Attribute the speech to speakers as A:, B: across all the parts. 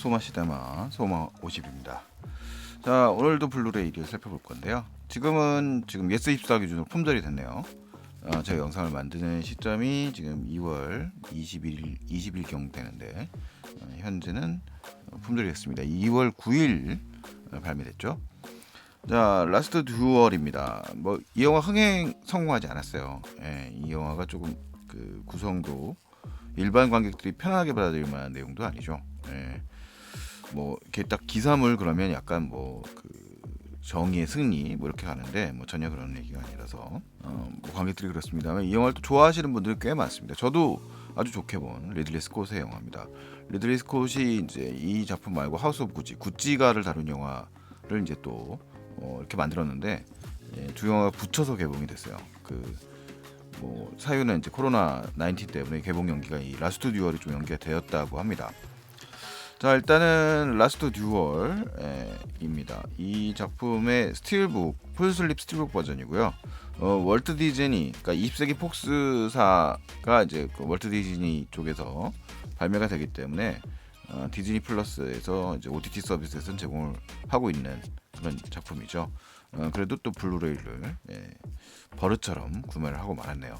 A: 소마시다마 소마 50입니다. 자 오늘도 블루레이를 살펴볼 건데요. 지금은 지금 예스 24 기준으로 품절이 됐네요. 어, 제가 영상을 만드는 시점이 지금 2월 21일 20일 경 되는데 어, 현재는 품절이 됐습니다. 2월 9일 어, 발매됐죠. 자 라스트 듀얼입니다. 뭐 이 영화 흥행 성공하지 않았어요. 예, 이 영화가 조금 그 구성도 일반 관객들이 편하게 받아들일 만한 내용도 아니죠. 예. 뭐 이렇게 딱 기사물 그러면 약간 뭐 그 정의의 승리 뭐 이렇게 가는데 뭐 전혀 그런 얘기가 아니라서 어, 뭐 관객들이 그렇습니다만 이 영화를 또 좋아하시는 분들이 꽤 많습니다. 저도 아주 좋게 본 리들리 스콧의 영화입니다. 리들리 스콧이 이제 이 작품 말고 하우스 오브 구찌 구찌가를 다룬 영화를 이제 또 어, 이렇게 만들었는데 예, 두 영화가 붙여서 개봉이 됐어요. 그 뭐 사유는 이제 코로나 19 때문에 개봉 연기가 이 라스트 듀얼이 좀 연기가 되었다고 합니다. 자 일단은 라스트 듀얼입니다. 이 작품의 스틸북 풀슬립 스틸북 버전이고요. 어, 월트 디즈니, 그러니까 20세기 폭스사가 이제 그 월트 디즈니 쪽에서 발매가 되기 때문에 어, 디즈니 플러스에서 이제 OTT 서비스에서 제공을 하고 있는 그런 작품이죠. 어, 그래도 또 블루레이를 예, 버릇처럼 구매를 하고 말았네요.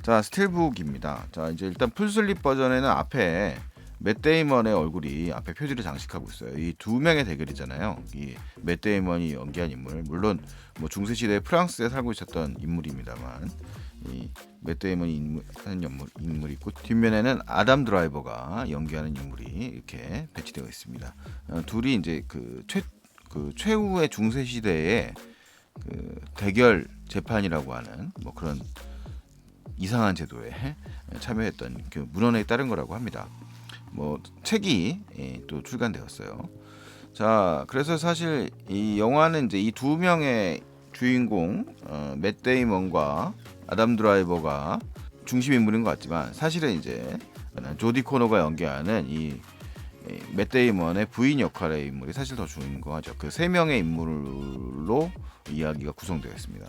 A: 자 스틸북입니다. 자 이제 일단 풀슬립 버전에는 앞에 맷 데이먼의 얼굴이 앞에 표지를 장식하고 있어요. 이 두 명의 대결이잖아요. 이 맷 데이먼이 연기한 인물, 물론 뭐 중세 시대 프랑스에 살고 있었던 인물입니다만 이 맷 데이먼이 인물, 하는 인물, 인물이 있고 뒷면에는 아담 드라이버가 연기하는 인물이 이렇게 배치되어 있습니다. 어, 둘이 이제 그 최 그 최후의 중세 시대의 그 대결 재판이라고 하는 뭐 그런 이상한 제도에 참여했던 그 문헌에 따른 거라고 합니다. 뭐 책이 예, 또 출간되었어요. 자, 그래서 사실 이 영화는 이제 이 두 명의 주인공 어, 맷 데이먼과 아담 드라이버가 중심 인물인 것 같지만 사실은 이제 조디 코너가 연기하는 이 맷 데이먼의 부인 역할의 인물이 사실 더 중요하죠. 그 세 명의 인물로 이야기가 구성되어 있습니다.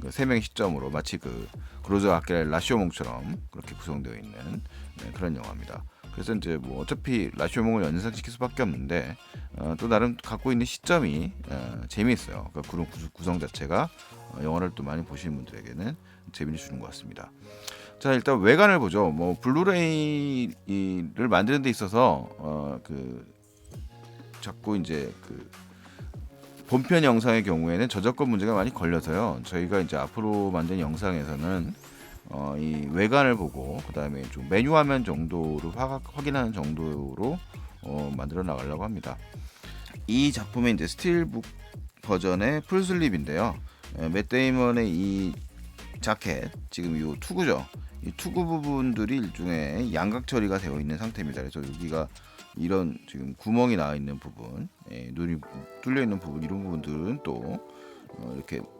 A: 그세 명의 시점으로 마치 그 그로저 아케의 라시오몽처럼 그렇게 구성되어 있는 네, 그런 영화입니다. 그래서 이제 뭐 어차피 라시오몽을 연상시킬 수밖에 없는데 어, 또 나름 갖고 있는 시점이 어, 재미있어요. 그러니까 그런 구성 자체가 어, 영화를 또 많이 보시는 분들에게는 재미를 주는 것 같습니다. 자 일단 외관을 보죠. 뭐 블루레이를 만드는 데 있어서 어, 그 자꾸 이제 그 본편 영상의 경우에는 저작권 문제가 많이 걸려서요. 저희가 이제 앞으로 만든 영상에서는 어, 이 외관을 보고 그다음에 좀 메뉴 화면 정도를 화, 확인하는 정도로 어, 만들어 나가려고 합니다. 이 작품의 이제 스틸북 버전의 풀슬립인데요. 에, 맷 데이먼의 이 자켓 지금 이 투구죠. 이 투구 부분들이 일종의 양각 처리가 되어 있는 상태입니다. 그래서 여기가 이런 지금 구멍이 나 있는 부분, 예, 눈이 뚫려 있는 부분 이런 부분들은 또 어, 이렇게 그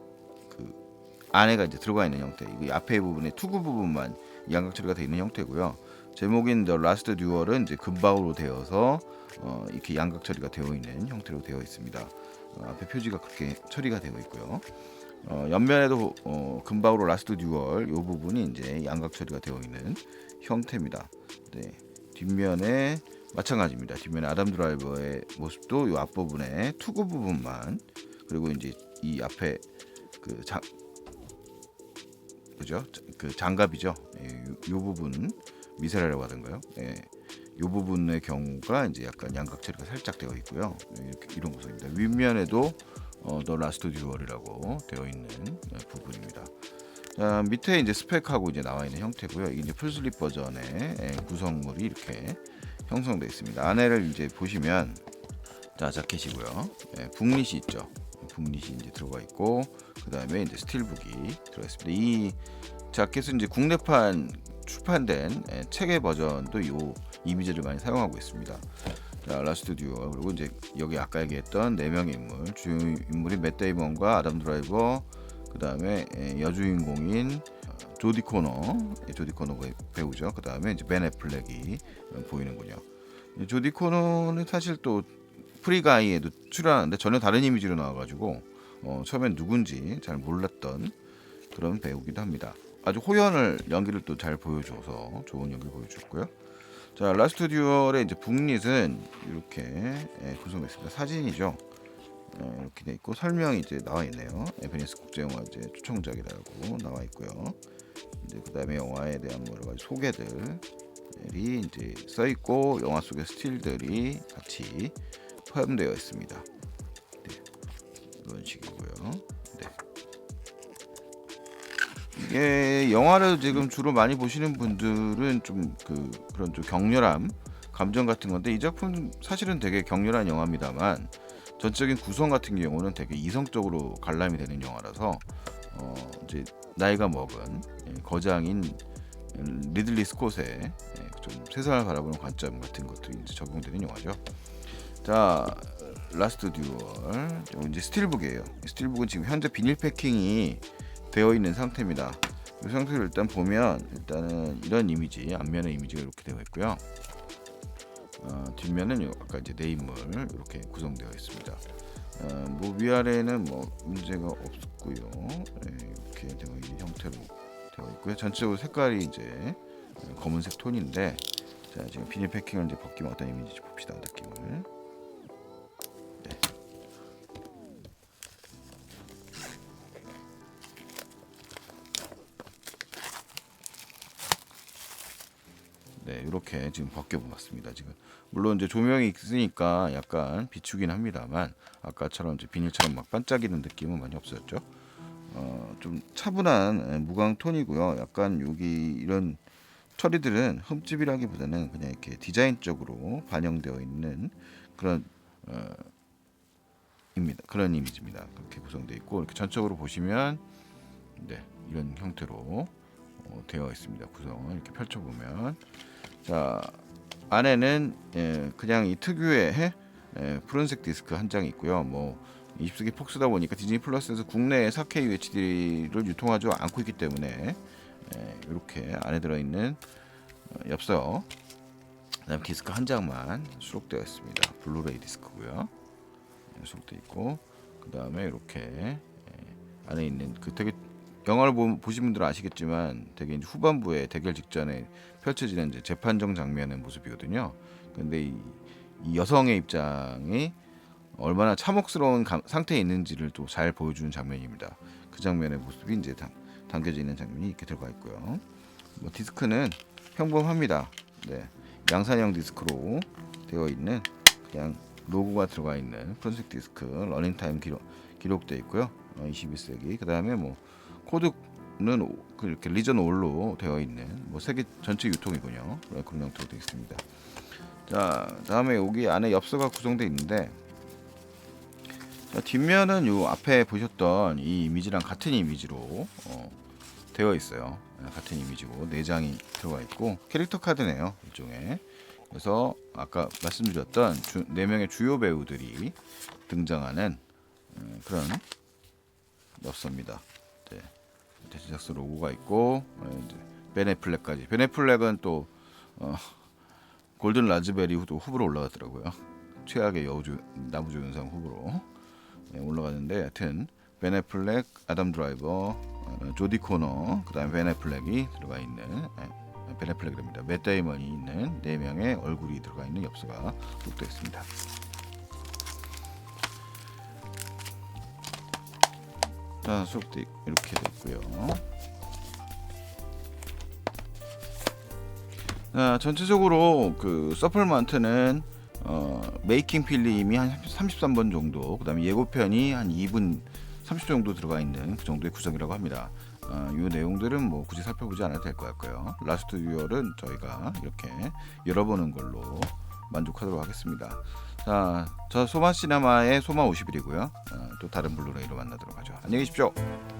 A: 안에가 이제 들어가 있는 형태. 이 앞에 부분에 투구 부분만 양각 처리가 되어 있는 형태고요. 제목인 The Last Duel은 이제 금박으로 되어서 어, 이렇게 양각 처리가 되어 있는 형태로 되어 있습니다. 어, 앞에 표지가 그렇게 처리가 되어 있고요. 어, 옆면에도 어, 금박으로 라스트 듀얼 이 부분이 이제 양각 처리가 되어 있는 형태입니다. 네. 뒷면에 마찬가지입니다. 뒷면에 아담 드라이버의 모습도 이 앞부분에 투구 부분만 그리고 이제 이 앞에 그 장, 그죠? 그 장갑이죠. 예, 요, 요 부분 미세라라고 하던가요? 예. 요 부분의 경우가 이제 약간 양각 처리가 살짝 되어 있고요. 이렇게 이런 구성입니다. 윗면에도 어, 더 라스트 듀얼이라고 되어 있는 네, 부분입니다. 자, 밑에 이제 스펙하고 이제 나와 있는 형태고요. 이제 풀슬립 버전의 예, 구성물이 이렇게 형성되어 있습니다. 안에를 이제 보시면 자 자켓이고요. 예, 북릿이 있죠. 북릿이 이제 들어가 있고 그 다음에 이제 스틸북이 들어가 있습니다. 이 자켓은 이제 국내판 출판된 예, 책의 버전도 이 이미지를 많이 사용하고 있습니다. 자, 라스트 듀얼 그리고 이제 여기 아까 얘기했던 네 명의 인물 주요 인물이 맷 데이먼과 아담 드라이버 그 다음에 예, 여주인공인 조디 코너, 예, 조디 코너가 배우죠. 그 다음에 이제 벤 애플렉이 보이는군요. 조디 코너는 사실 또 프리가이에도 출연하는데 전혀 다른 이미지로 나와가지고 어, 처음엔 누군지 잘 몰랐던 그런 배우기도 합니다. 아주 호연을 연기를 또 잘 보여줘서 좋은 연기를 보여줬고요. 자 라스트 듀얼의 이제 북릿은 이렇게 예, 구성됐습니다. 사진이죠. 예, 이렇게 돼 있고 설명이 이제 나와 있네요. 예, 베니스 국제영화제 초청작이라고 나와 있고요. 이제 그다음에 영화에 대한 뭐 여러 가지 소개들이 이제 써 있고 영화 속의 스틸들이 같이 포함되어 있습니다. 네, 이런 식이고요. 네. 이게 영화를 지금 주로 많이 보시는 분들은 좀 그 그런 좀 격렬함 감정 같은 건데 이 작품 사실은 되게 격렬한 영화입니다만 전적인 구성 같은 경우는 되게 이성적으로 관람이 되는 영화라서 어 이제 나이가 먹은 예, 거장인 리들리 스콧의 예, 좀 세상을 바라보는 관점 같은 것들이 이제 적용되는 영화죠. 자 라스트 듀얼 이제 스틸북이에요. 스틸북은 지금 현재 비닐 패킹이 되어 있는 상태입니다. 이 상태를 일단 보면 일단은 이런 이미지 앞면의 이미지가 이렇게 되어 있고요. 어, 뒷면은 요 아까 이제 내 인물 이렇게 구성되어 있습니다. 어, 뭐 위아래는 뭐 문제가 없고요. 네, 이렇게 되어 있는 형태로 되어 있고요. 전체적으로 색깔이 이제 검은색 톤인데 자 지금 비닐 패킹을 이제 벗기면 어떤 이미지인지 봅시다 느낌을. 이렇게 지금 벗겨보았습니다. 지금 물론 이제 조명이 있으니까 약간 비추긴 합니다만 아까처럼 이제 비닐처럼 막 반짝이는 느낌은 많이 없었죠. 어, 좀 차분한 예, 무광 톤이고요. 약간 여기 이런 처리들은 흠집이라기보다는 그냥 이렇게 디자인적으로 반영되어 있는 그런 어, 입니다. 그런 이미지입니다. 그렇게 구성되어 있고 이렇게 전적으로 보시면 네, 이런 형태로 어, 되어 있습니다. 구성을 이렇게 펼쳐보면 자 안에는 예, 그냥 이 특유의 예, 푸른색 디스크 한 장이 있고요. 뭐 20세기 폭스다 보니까 디즈니 플러스에서 국내에 4K UHD를 유통하지 않고 있기 때문에 예, 이렇게 안에 들어있는 어, 엽서 그다음 디스크 한 장만 수록되어 있습니다. 블루레이 디스크고요. 예, 수록되어 있고 그 다음에 이렇게 예, 안에 있는 그 되게 영화를 보, 보신 분들은 아시겠지만 되게 이제 후반부에 대결 직전에 펼쳐지는 이제 재판정 장면의 모습이거든요. 근데 이, 이 여성의 입장이 얼마나 참혹스러운 감- 상태에 있는지를 또 잘 보여주는 장면입니다. 그 장면의 모습이 이제 담, 담겨져 있는 장면이 이렇게 들어가 있고요. 뭐 디스크는 평범합니다. 네, 양산형 디스크로 되어 있는 그냥 로고가 들어가 있는 푸른색 디스크 러닝 타임 기록 기록되어 있고요. 어, 21세기 그 다음에 뭐 코드는 오- 그 이렇게 리전 올로 되어 있는 뭐 세계 전체 유통이군요. 네, 그런 형태로 되어 있습니다. 자 다음에 여기 안에 엽서가 구성되어 있는데 자, 뒷면은 요 앞에 보셨던 이 이미지랑 같은 이미지로 어, 되어 있어요. 네, 같은 이미지고 네 장이 들어가 있고 캐릭터 카드네요 일종의. 그래서 아까 말씀드렸던 주, 네 명의 주요 배우들이 등장하는 음, 그런 엽서입니다. 제작사 로고가 있고 어, 이제 베네플렉까지. 베네플렉은 또 어, 골든 라즈베리 후보로 올라갔더라고요. 최악의 여우조 나무조연상 후보로 네, 올라갔는데 하여튼 베네플렉, 아담 드라이버, 어, 조디 코너, 그다음에 베네플렉이 들어가 있는 네, 베네플렉입니다. 맷 데이먼이 있는 네 명의 얼굴이 들어가 있는 엽서가錄되어 있습니다. 자, 수록도 이렇게 됐고요. 자, 전체적으로 그 서플먼트는 어, 메이킹 필름이 한 33번 정도, 그다음에 예고편이 한 2분 30초 정도 들어가 있는 그 정도의 구성이라고 합니다. 어, 이 내용들은 뭐 굳이 살펴보지 않아도 될 것 같고요. 라스트 듀얼은 저희가 이렇게 열어보는 걸로 만족하도록 하겠습니다. 자, 저 소마 시네마의 소마 50일이고요. 어, 또 다른 블루레이로 만나도록 하죠. 안녕히 계십시오.